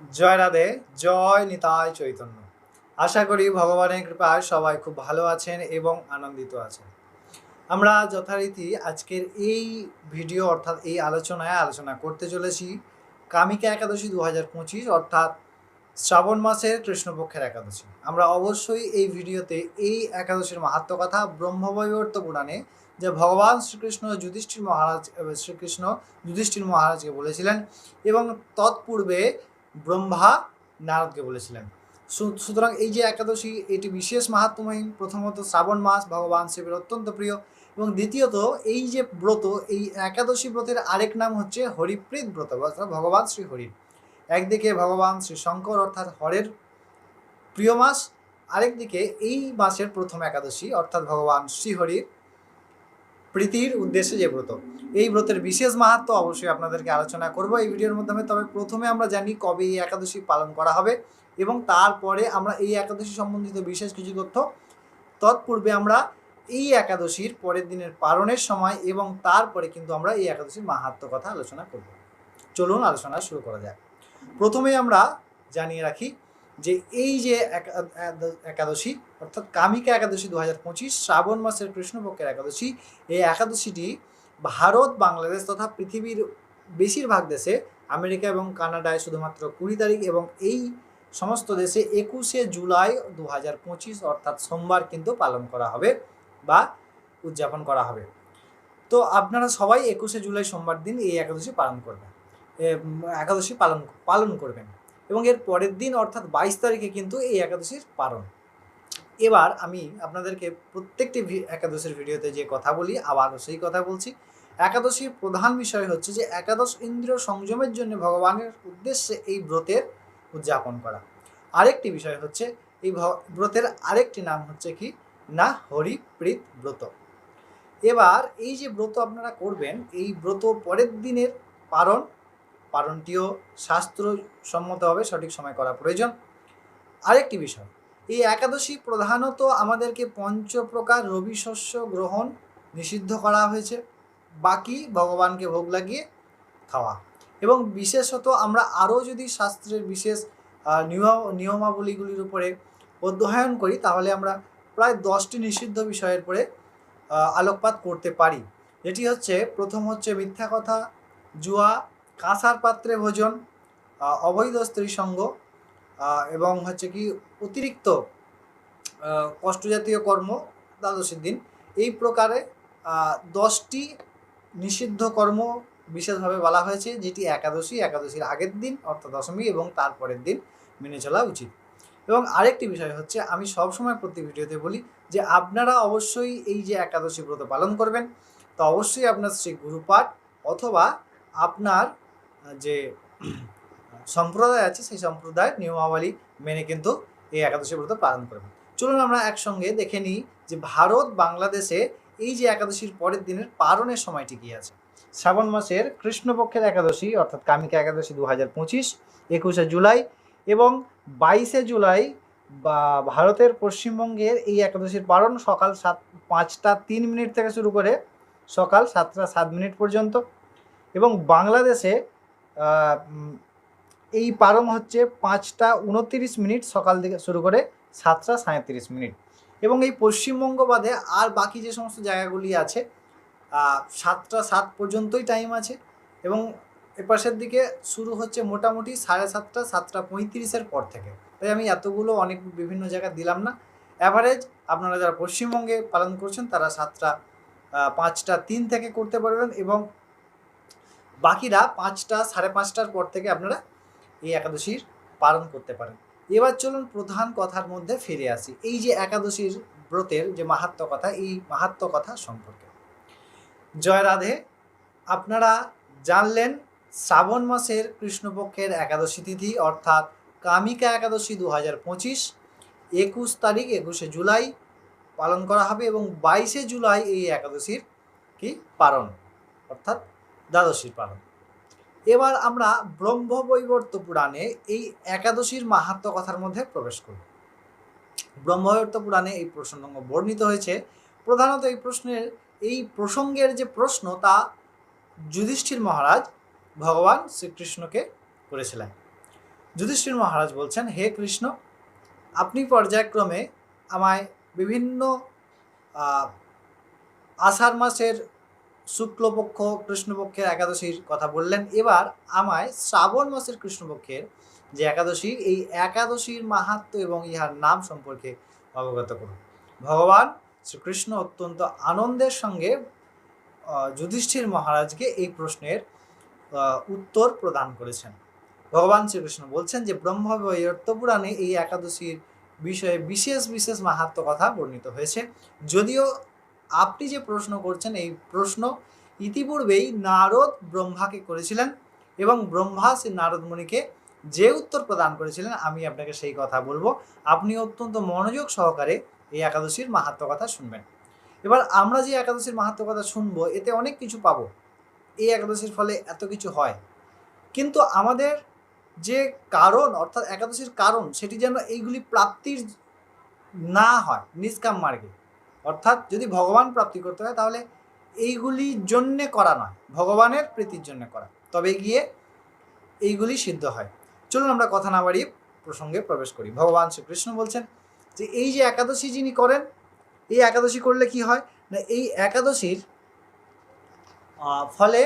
জয় রাধে, জয় নিতাই চৈতন্য। আশা করি ভগবানের কৃপায় সবাই খুব ভালো আছেন এবং আনন্দিত আছেন। আমরা যথারীতি আজকের এই ভিডিও অর্থাৎ এই আলোচনায় আলোচনা করতে চলেছি কামিকা একাদশী দু হাজার পঁচিশ অর্থাৎ শ্রাবণ মাসের কৃষ্ণপক্ষের একাদশী। আমরা অবশ্যই এই ভিডিওতে এই একাদশীর মাহাত্ম কথা, ব্রহ্মবৈবর্ত পুরাণে যে ভগবান শ্রীকৃষ্ণ যুধিষ্ঠির মহারাজ শ্রীকৃষ্ণ যুধিষ্ঠির মহারাজকে বলেছিলেন এবং তৎপূর্বে ব্রহ্মা নারদকে বলেছিলেন। সুতরাং এই যে একাদশী, এটি বিশেষ মাহাত্মহীন প্রথমত শ্রাবণ মাস, ভগবান শিবের অত্যন্ত প্রিয়। এবং দ্বিতীয়ত, এই যে ব্রত, এই একাদশী ব্রতের আরেক নাম হচ্ছে হরিপ্রীত ব্রত অর্থাৎ ভগবান শ্রী হরির একদিকে ভগবান শ্রী শঙ্কর অর্থাৎ হরের প্রিয় মাস। আরেকদিকে এই মাসের প্রথম একাদশী, অর্থাৎ ভগবান শ্রীহরির। প্রীতির উদ্দেশ্যে যে ব্রত। এই ব্রতের বিশেষ মাহাত্ম অবশ্যই আপনাদেরকে আলোচনা করব এই ভিডিওর মাধ্যমে। তবে প্রথমে আমরা জানি কবে এই একাদশী পালন করা হবে এবং তারপরে আমরা এই একাদশী সম্বন্ধিত বিশেষ কিছু তথ্য। তৎপূর্বে আমরা এই একাদশীর পরের দিনের পালনের সময় এবং তারপরে কিন্তু আমরা এই একাদশীর মাহাত্ম কথা আলোচনা করব। চলুন আলোচনা শুরু করা যাক। প্রথমে আমরা জানিয়ে রাখি যে এই যে একা- একা- একাদশী, অর্থাৎ কামিকা একাদশী দু হাজার পঁচিশ, শ্রাবণ মাসের কৃষ্ণপক্ষের একাদশী, এই একাদশীটি ভারত, বাংলাদেশ তথা পৃথিবীর বেশিরভাগ দেশে, আমেরিকা এবং কানাডায় শুধুমাত্র কুড়ি তারিখ এবং এই সমস্ত দেশে একুশে জুলাই দু হাজার পঁচিশ, অর্থাৎ সোমবার কিন্তু পালন করা হবে বা উদযাপন করা হবে। তো আপনারা সবাই একুশে জুলাই সোমবার দিন এই একাদশী পালন করবেন। একাদশী পালন পালন করবেন। এবং এর পরের দিন, অর্থাৎ বাইশ তারিখে কিন্তু এই একাদশীর পালন। এবার আমি আপনাদেরকে প্রত্যেকটি একাদশীর ভিডিওতে যে কথা বলি আবারও সেই কথা বলছি। একাদশীর প্রধান বিষয় হচ্ছে যে, একাদশ ইন্দ্রিয় সংযমের জন্য ভগবানের উদ্দেশ্যে এই ব্রতের উদযাপন করা। আরেকটি বিষয় হচ্ছে, এই ব্রতের আরেকটি নাম হচ্ছে কি? না হরিপ্রীত ব্রত। এবার এই যে ব্রত আপনারা করবেন, এই ব্রত পরের দিনের পারণ পারণটিও শাস্ত্রসম্মতভাবে সঠিক সময় করা প্রয়োজন। আরেকটি বিষয়, এই একাদশী প্রধানত আমাদেরকে পঞ্চপ্রকার রবি শস্য গ্রহণ নিষিদ্ধ করা হয়েছে। বাকি ভগবানকে ভোগ লাগিয়ে খাওয়া। এবং বিশেষত আমরা আরও যদি শাস্ত্রের বিশেষ নিয়ম, নিয়মাবলীগুলির উপরে অধ্যয়ন করি, তাহলে আমরা প্রায় দশটি নিষিদ্ধ বিষয়ের উপরে আলোকপাত করতে পারি। যেটি হচ্ছে, প্রথম হচ্ছে মিথ্যা কথা, জুয়া কাঁসার পাত্রে ভোজন অবৈধ স্ত্রী সঙ্গ এবং হচ্ছে কি অতিরিক্ত কষ্টজাতীয় কর্ম, দ্বাদশীর দিন। এই প্রকারে দশটি নিষিদ্ধ কর্ম বিশেষভাবে বলা হয়েছে, যেটি একাদশী, একাদশীর আগের দিন, অর্থাৎ দশমী এবং তারপরের দিন মেনে চলা উচিত। এবং আরেকটি বিষয় হচ্ছে, আমি সবসময় প্রতি ভিডিওতে বলি যে, আপনারা অবশ্যই এই যে একাদশী ব্রত পালন করবেন, তো অবশ্যই আপনার শ্রী গুরুপাঠ অথবা আপনার যে সম্প্রদায় আছে, সেই সম্প্রদায় নিয়মাবলী মেনে কিন্তু এই একাদশী ব্রত পালন করবেন। চলুন আমরা একসঙ্গে দেখে নিই যে ভারত বাংলাদেশে এই যে একাদশীর পরের দিনের পালনের সময়টি কি আছে। শ্রাবণ মাসের কৃষ্ণপক্ষের একাদশী, অর্থাৎ কামিকা একাদশী দু হাজার পঁচিশ, একুশে জুলাই এবং বাইশে জুলাই বা ভারতের পশ্চিমবঙ্গের এই একাদশীর পালন সকাল সাত, পাঁচটা তিন মিনিট থেকে শুরু করে সকাল সাতটা সাত মিনিট পর্যন্ত এবং বাংলাদেশে এই পারম হচ্ছে পাঁচটা উনত্রিশ মিনিট সকাল থেকে শুরু করে সাতটা সাঁত্রিশ মিনিট। এবং এই পশ্চিমবঙ্গ বাদে আর বাকি যে সমস্ত জায়গাগুলি আছে সাতটা সাত পর্যন্তই টাইম আছে। এবং এপাশের দিকে শুরু হচ্ছে মোটামুটি সাড়ে সাতটা সাতটা পঁয়ত্রিশের পর থেকে। তাই আমি এতগুলো অনেক বিভিন্ন জায়গায় দিলাম না। অ্যাভারেজ আপনারা যারা পশ্চিমবঙ্গে পালন করছেন, তারা সাতটা পাঁচটা তিন থেকে করতে পারবেন এবং বাকিরা পাঁচটা, সাড়ে পাঁচটার পর থেকে আপনারা এই একাদশীর পালন করতে পারেন। এবার চলুন প্রধান কথার মধ্যে ফিরে আসি। এই যে একাদশীর ব্রতের যে মাহাত্ম কথা, এই মাহাত্ম কথা সম্পর্কে। জয় রাধে, আপনারা জানলেন শ্রাবণ মাসের কৃষ্ণপক্ষের একাদশী তিথি, অর্থাৎ কামিকা একাদশী দু হাজার পঁচিশ, একুশ তারিখ, একুশে জুলাই পালন করা হবে এবং বাইশে জুলাই এই একাদশীর কি পালন, অর্থাৎ দ্বাদশীর পালন। এবার আমরা ব্রহ্মবৈবর্ত পুরাণে এই একাদশীর মাহাত্ম কথার মধ্যে প্রবেশ করব ব্রহ্মবৈবর্ত পুরাণে এই প্রসঙ্গ বর্ণিত হয়েছে। প্রধানত এই প্রশ্নের, এই প্রসঙ্গের যে প্রশ্ন তা যুধিষ্ঠির মহারাজ ভগবান শ্রীকৃষ্ণকে করেছিলেন। যুধিষ্ঠির মহারাজ বলছেন, হে কৃষ্ণ, আপনি পর্যায়ক্রমে আমায় বিভিন্ন আষাঢ় মাসের শুক্লপক্ষ কৃষ্ণপক্ষের একাদশীর কথা বললেন। এবার আমায় শ্রাবণ মাসের কৃষ্ণপক্ষের যে একাদশী এই একাদশীর মাহাত্ম্য এবং ইহার নাম সম্পর্কে অবগত করুন। ভগবান শ্রীকৃষ্ণ অত্যন্ত আনন্দের সঙ্গে যুধিষ্ঠির মহারাজকে এই প্রশ্নের উত্তর প্রদান করেছেন। ভগবান শ্রীকৃষ্ণ বলছেন যে ব্রহ্মবৈবর্ত পুরাণে এই একাদশীর বিষয়ে বিশেষ বিশেষ মাহাত্ম কথা বর্ণিত হয়েছে। যদিও আপনি যে প্রশ্ন করছেন, এই প্রশ্ন ইতিপূর্বেই নারদ ব্রহ্মাকে করেছিলেন এবং ব্রহ্মা সেই নারদ মুনিকে যে উত্তর প্রদান করেছিলেন, আমি আপনাকে সেই কথা বলব। আপনি অত্যন্ত মনোযোগ সহকারে এই একাদশীর মাহাত্ম কথা শুনবেন। এবার আমরা যে একাদশীর মাহাত্ম কথা শুনব, এতে অনেক কিছু পাবো। এই একাদশীর ফলে এত কিছু হয়। কিন্তু আমাদের যে কারণ, অর্থাৎ একাদশীর কারণ, সেটি যেন এইগুলি প্রাপ্তির না হয়, নিষ্কাম মার্গে। অর্থাৎ যদি ভগবান প্রাপ্তি করতে হয়, তাহলে এইগুলির জন্যে করা নয়, ভগবানের প্রীতির জন্য করা। তবে গিয়ে এইগুলি সিদ্ধ হয়। চলুন আমরা কথা না বাড়িয়ে প্রসঙ্গে প্রবেশ করি। ভগবান শ্রীকৃষ্ণ বলছেন যে, এই যে একাদশী যিনি করেন, এই একাদশী করলে কি হয়? না, এই একাদশীর ফলে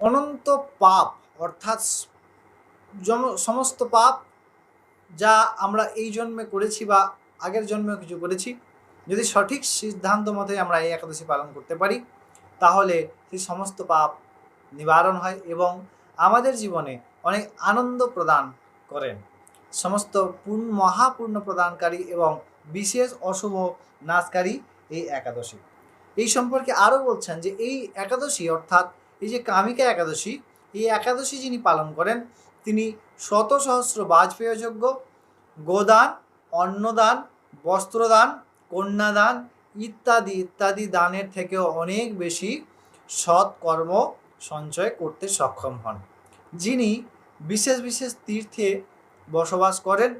অনন্ত পাপ, অর্থাৎ সমস্ত পাপ যা আমরা এই জন্মে করেছি বা আগের জন্মেও কিছু করেছি। যদি সঠিক সিদ্ধান্ত মতে আমরা এই একাদশী পালন করতে পারি, তাহলে সেই সমস্ত পাপ নিবারণ হয় এবং আমাদের জীবনে অনেক আনন্দ প্রদান করেন। সমস্ত পূর্ণ, মহাপূর্ণ প্রদানকারী এবং বিশেষ অশুভ নাশকারী এই একাদশী। এই সম্পর্কে আরও বলছেন যে এই একাদশী অর্থাৎ এই যে কামিকা একাদশী, এই একাদশী যিনি পালন করেন, তিনি শত সহস্র বাজপেয় যোগ্য গোদান, অন্নদান বস্ত্রদান, কন্যাদান ইত্যাদি ইত্যাদি দানের থেকেও অনেক বেশি সৎ কর্ম সঞ্চয় করতে সক্ষম হন। যিনি বিশেষ বিশেষ তীর্থে বসবাস করেন,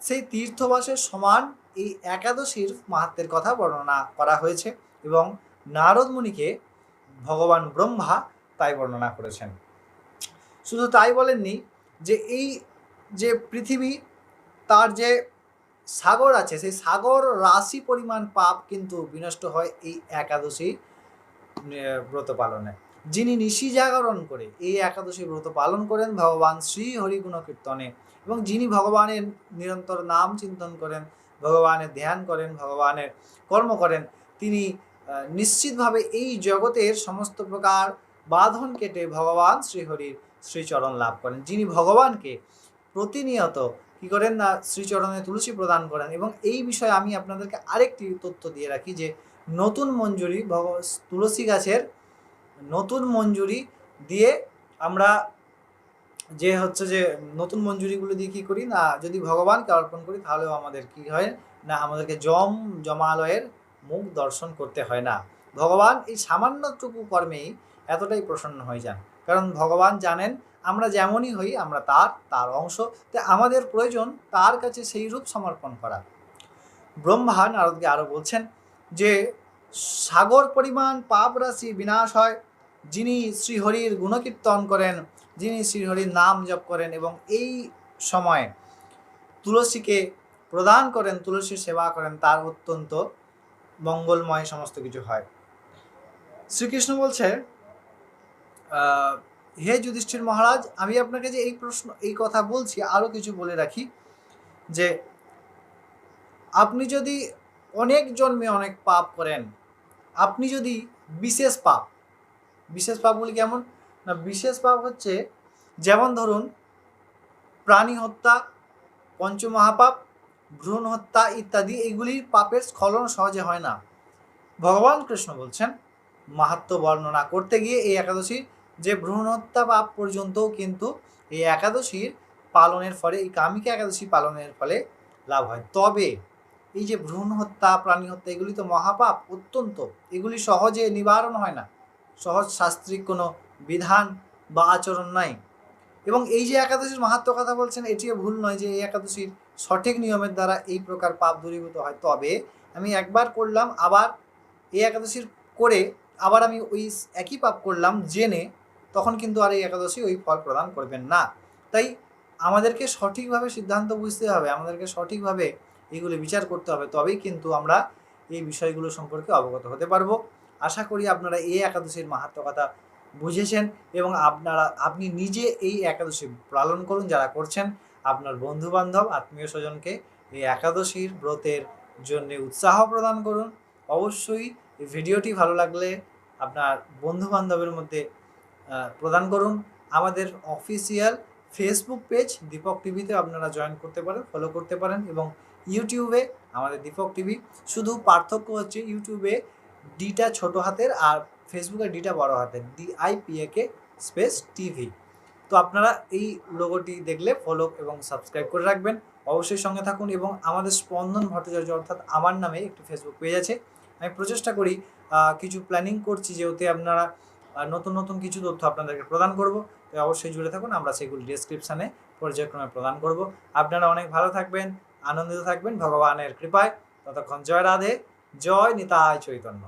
সেই তীর্থবাসের সমান এই একাদশীর মাহাত্মের কথা বর্ণনা করা হয়েছে এবং নারদ মুনিকে ভগবান ব্রহ্মা তাই বর্ণনা করেছেন। শুধু তাই বলেননি যে এই যে পৃথিবী, তার যে সাগর আছে, সেই সাগর রাশি পরিমাণ পাপ কিন্তু বিনষ্ট হয় এই একাদশী ব্রত পালনে। যিনি নিশি জাগরণ করে এই একাদশী ব্রত পালন করেন, ভগবান শ্রী হরিগুণ কীর্তনে। এবং যিনি ভগবানের নিরন্তর নাম চিন্তন করেন, ভগবানের ধ্যান করেন, ভগবানের কর্ম করেন, তিনি নিশ্চিতভাবে এই জগতের সমস্ত প্রকার বাঁধন কেটে ভগবান শ্রীহরির শ্রীচরণ লাভ করেন। যিনি ভগবানকে প্রতিনিয়ত কি করেন না শ্রীচরণে তুলসী প্রদান করেন? এবং এই বিষয়ে আমি আপনাদেরকে আরেকটি তথ্য দিয়ে রাখি যে, নতুন মঞ্জুরি ভগ, তুলসী গাছের নতুন মঞ্জুরি দিয়ে আমরা যে হচ্ছে যে, নতুন মঞ্জুরিগুলো দিয়ে কী করি না, যদি ভগবানকে অর্পণ করি তাহলেও আমাদের কি হয় না, আমাদেরকে জম, জমালয়ের মুখ দর্শন করতে হয় না। ভগবান এই সামান্যটুকু কর্মেই এতটাই প্রসন্ন হয়ে যান। কারণ ভগবান জানেন, আমরা যেমনই হই, আমরা তার তার অংশ। তাই আমাদের প্রয়োজন তার কাছে সেই রূপ সমর্পণ করা। ব্রহ্মা নারদকে আরও বলছেন যে, সাগর পরিমাণ পাপ রাশি বিনাশ হয়। যিনি শ্রীহরির গুণকীর্তন করেন, যিনি শ্রীহরির নাম জপ করেন এবং এই সময়ে তুলসীকে প্রদান করেন, তুলসীর সেবা করেন, তার অত্যন্ত মঙ্গলময় সমস্ত কিছু হয়। শ্রীকৃষ্ণ বলছে হে যুধিষ্ঠির মহারাজ, আমি আপনাকে যে এই প্রশ্ন, এই কথা বলছি আরও কিছু বলে রাখি, যে আপনি যদি অনেক জন্মে অনেক পাপ করেন, আপনি যদি বিশেষ পাপ, বিশেষ পাপগুলি কেমন? না, বিশেষ পাপ হচ্ছে, যেমন ধরুন, প্রাণী হত্যা, পঞ্চমহাপাপ, ভ্রূণ হত্যা ইত্যাদি এগুলির পাপের স্খলন সহজে হয় না। ভগবান কৃষ্ণ বলছেন মাহাত্ম বর্ণনা করতে গিয়ে এই একাদশীর যে ভ্রূণ হত্যা পাপ পর্যন্তও কিন্তু এই একাদশীর পালনের ফলে, এই কামিকা একাদশী পালনের ফলে লাভ হয়। তবে এই যে ভ্রূণ হত্যা প্রাণী হত্যা এগুলি তো মহাপাপ, অত্যন্ত। এগুলি সহজে নিবারণ হয় না। সহজ শাস্ত্রিক কোনো বিধান বা আচরণ নাই। এবং এই যে একাদশীর মাহাত্ম কথা বলছেন, এটিও ভুল নয় যে এই একাদশীর সঠিক নিয়মের দ্বারা এই প্রকার পাপ দূরীভূত হয়। তবে আমি একবার করলাম, আবার এই একাদশীর করে, আবার আমি ওই একই পাপ করলাম, জেনে তখন কিন্তু আর এই একাদশী ওই ফল প্রদান করবেন না। তাই আমাদেরকে সঠিকভাবে সিদ্ধান্ত বুঝতে হবে, আমাদেরকে সঠিকভাবে এগুলো বিচার করতে হবে, তবেই কিন্তু আমরা এই বিষয়গুলো সম্পর্কে অবগত হতে পারব। আশা করি আপনারা এই একাদশীর মাহাত্ম কথা বুঝেছেন এবং আপনারা, আপনি নিজে এই একাদশী পালন করুন, যারা করছেন, আপনার বন্ধু বান্ধব আত্মীয় স্বজনকে এই একাদশীর ব্রতের জন্য উৎসাহ প্রদান করুন। অবশ্যই এই ভিডিওটি ভালো লাগলে আপনার বন্ধু বান্ধবের মধ্যে প্রদান করুন। আমাদের অফিসিয়াল ফেসবুক পেজ দীপক টিভিতে আপনারা জয়েন করতে পারেন ফলো করতে পারেন এবং ইউটিউবে আমাদের দীপক টিভি শুধু পার্থক্য হচ্ছে ইউটিউবে ডিটা ছোট হাতের আর ফেসবুকে ডিটা বড় হাতের D I P A K space TV তো আপনারা এই লোগোটি দেখলে ফলো এবং সাবস্ক্রাইব করে রাখবেন। অবশ্যই সঙ্গে থাকুন এবং আমাদের স্পন্দন ভট্টাচার্য অর্থাৎ আমার নামে একটি ফেসবুক পেজ আছে। আমি প্রচেষ্টা করি কিছু প্ল্যানিং করছি যেহেতু আপনারা নতুন নতুন কিছু তথ্য আপনাদেরকে প্রদান করব তাই অবশ্যই জুড়ে থাকুন, আমরা সেগুলি ডিসক্রিপশানে পর্যায়ক্রমে প্রদান করব। আপনারা অনেক ভালো থাকবেন, আনন্দিত থাকবেন, ভগবানের কৃপায়। ততক্ষণ জয় রাধে, জয় নিতাই চৈতন্য।